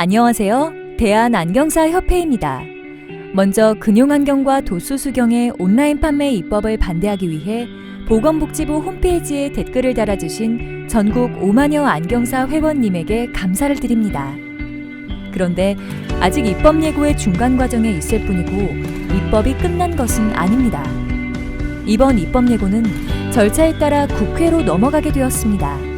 안녕하세요. 대한안경사 협회입니다. 먼저 금융안경과 도수수경의 온라인 판매 입법을 반대하기 위해 보건복지부 홈페이지에 댓글을 달아주신 전국 5만여 안경사 회원님에게 감사를 드립니다. 그런데 아직 입법 예고의 중간 과정에 있을 뿐이고 입법이 끝난 것은 아닙니다. 이번 입법 예고는 절차에 따라 국회로 넘어가게 되었습니다.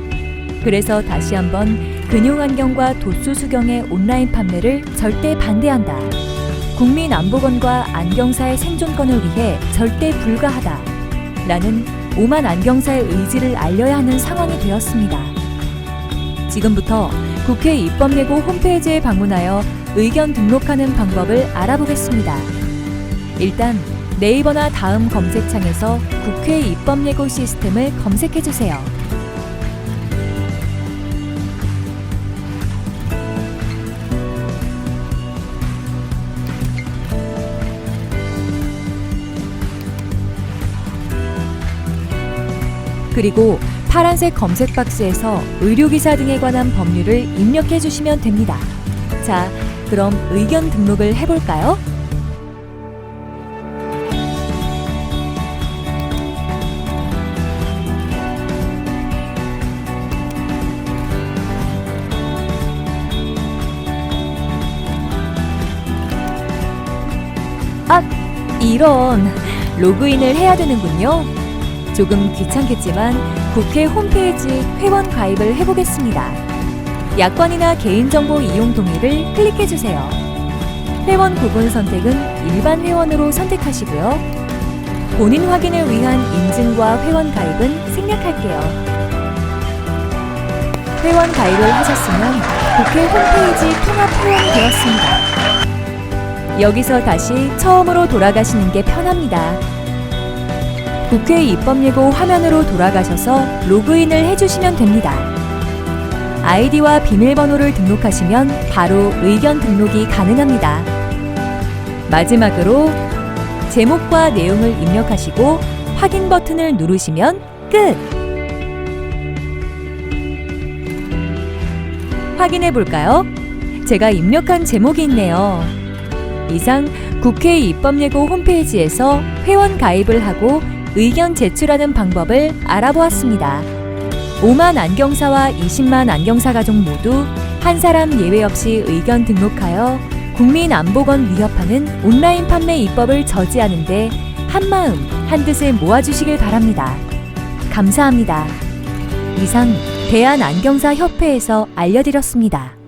그래서 다시 한번 근용안경과 도수 수경의 온라인 판매를 절대 반대한다. 국민 안보건과 안경사의 생존권을 위해 절대 불가하다. 라는 오만 안경사의 의지를 알려야 하는 상황이 되었습니다. 지금부터 국회 입법예고 홈페이지에 방문하여 의견 등록하는 방법을 알아보겠습니다. 일단 네이버나 다음 검색창에서 국회 입법예고 시스템을 검색해 주세요. 그리고 파란색 검색 박스에서 의료기사 등에 관한 법률을 입력해 주시면 됩니다. 자, 그럼 의견 등록을 해볼까요? 아, 이런 로그인을 해야 되는군요. 조금 귀찮겠지만 국회 홈페이지 회원 가입을 해보겠습니다. 약관이나 개인정보 이용 동의를 클릭해주세요. 회원 구분 선택은 일반 회원으로 선택하시고요. 본인 확인을 위한 인증과 회원 가입은 생략할게요. 회원 가입을 하셨으면 국회 홈페이지 통합 회원이 되었습니다. 여기서 다시 처음으로 돌아가시는 게 편합니다. 국회 입법 예고 화면으로 돌아가셔서 로그인을 해주시면 됩니다. 아이디와 비밀번호를 등록하시면 바로 의견 등록이 가능합니다. 마지막으로 제목과 내용을 입력하시고 확인 버튼을 누르시면 끝! 확인해 볼까요? 제가 입력한 제목이 있네요. 이상 국회 입법예고 홈페이지에서 회원 가입을 하고 의견 제출하는 방법을 알아보았습니다. 5만 안경사와 20만 안경사 가족 모두 한 사람 예외 없이 의견 등록하여 국민 안보건 위협하는 온라인 판매 입법을 저지하는데 한마음 한뜻을 모아주시길 바랍니다. 감사합니다. 이상 대한안경사 협회에서 알려드렸습니다.